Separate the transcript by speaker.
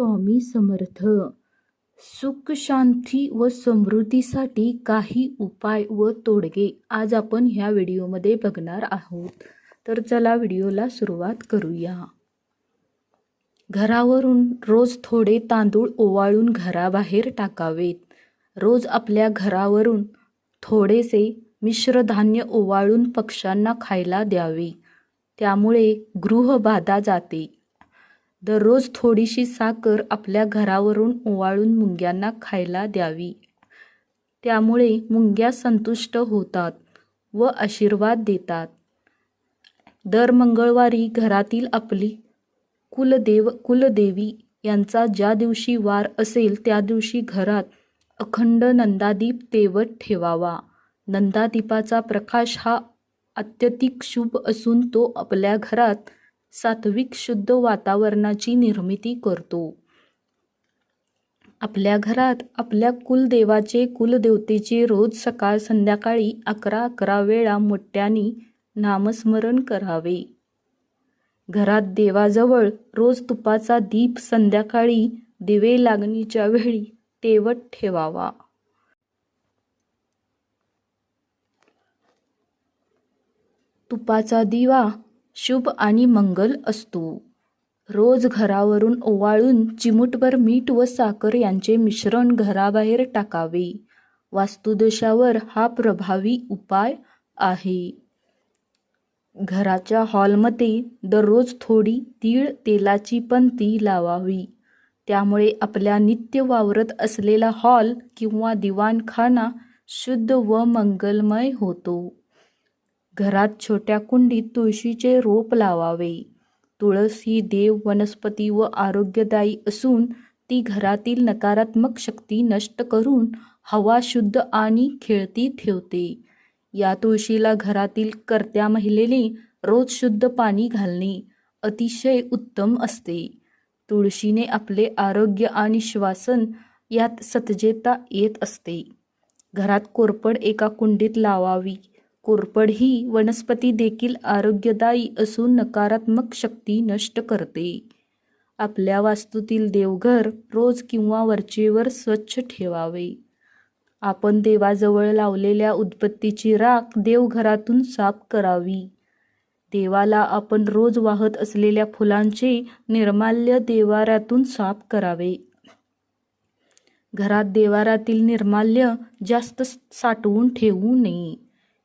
Speaker 1: स्वामी समर्थ. सुख शांती व समृद्धीसाठी काही उपाय व तोडगे आज आपण ह्या व्हिडिओमध्ये बघणार आहोत. तर चला व्हिडिओला सुरुवात करूया. घरावरून रोज थोडे तांदूळ ओवाळून घराबाहेर टाकावेत. रोज आपल्या घरावरून थोडेसे मिश्रधान्य ओवाळून पक्ष्यांना खायला द्यावे. त्यामुळे गृहबाधा जाते. दररोज थोडीशी साखर आपल्या घरावरून ओवाळून मुंग्यांना खायला द्यावी. त्यामुळे मुंग्या संतुष्ट होतात व आशीर्वाद देतात. दर मंगळवारी घरातील आपली कुलदेव कुलदेवी यांचा ज्या दिवशी वार असेल त्या दिवशी घरात अखंड नंदादीप तेवत ठेवावा. नंदादीपाचा प्रकाश हा अत्यधिक शुभ असून तो आपल्या घरात सात्विक शुद्ध वातावरणाची निर्मिती करतो. आपल्या घरात आपल्या कुलदेवाचे कुलदेवतेचे रोज सकाळ संध्याकाळी अकरा अकरा वेळा मोठ्याने नामस्मरण करावे. घरात देवाजवळ रोज तुपाचा दीप संध्याकाळी दिवे लागणीच्या वेळी तेवत ठेवावा. तुपाचा दिवा शुभ आणि मंगल असतो. रोज घरावरून ओवाळून चिमूटभर मीठ व साखर यांचे मिश्रण घराबाहेर टाकावे. वास्तुदोषावर हा प्रभावी उपाय आहे. घराच्या हॉलमध्ये दररोज थोडी तीळ तेलाची पंती लावावी. त्यामुळे आपल्या नित्य वावरत असलेला हॉल किंवा दिवाणखाना शुद्ध व मंगलमय होतो. घरात छोट्या कुंडीत तुळशीचे रोप लावावे. तुळस ही देव वनस्पती व आरोग्यदायी असून ती घरातील नकारात्मक शक्ती नष्ट करून हवा शुद्ध आणि खेळती ठेवते. या तुळशीला घरातील कर्त्या महिलेने रोज शुद्ध पाणी घालणे अतिशय उत्तम असते. तुळशीने आपले आरोग्य आणि श्वासन यात सतजेता येत असते. घरात कोरपड एका कुंडीत लावावी. कोरपड ही वनस्पती देखील आरोग्यदायी असून नकारात्मक शक्ती नष्ट करते. आपल्या वास्तूतील देवघर रोज किंवा वरचेवर स्वच्छ ठेवावे. आपण देवाजवळ लावलेल्या उदबत्तीची राख देवघरातून साफ करावी. देवाला आपण रोज वाहत असलेल्या फुलांचे निर्माल्य देवाऱ्यातून साफ करावे. घरात देवारातील निर्माल्य जास्त साठवून ठेवू नये.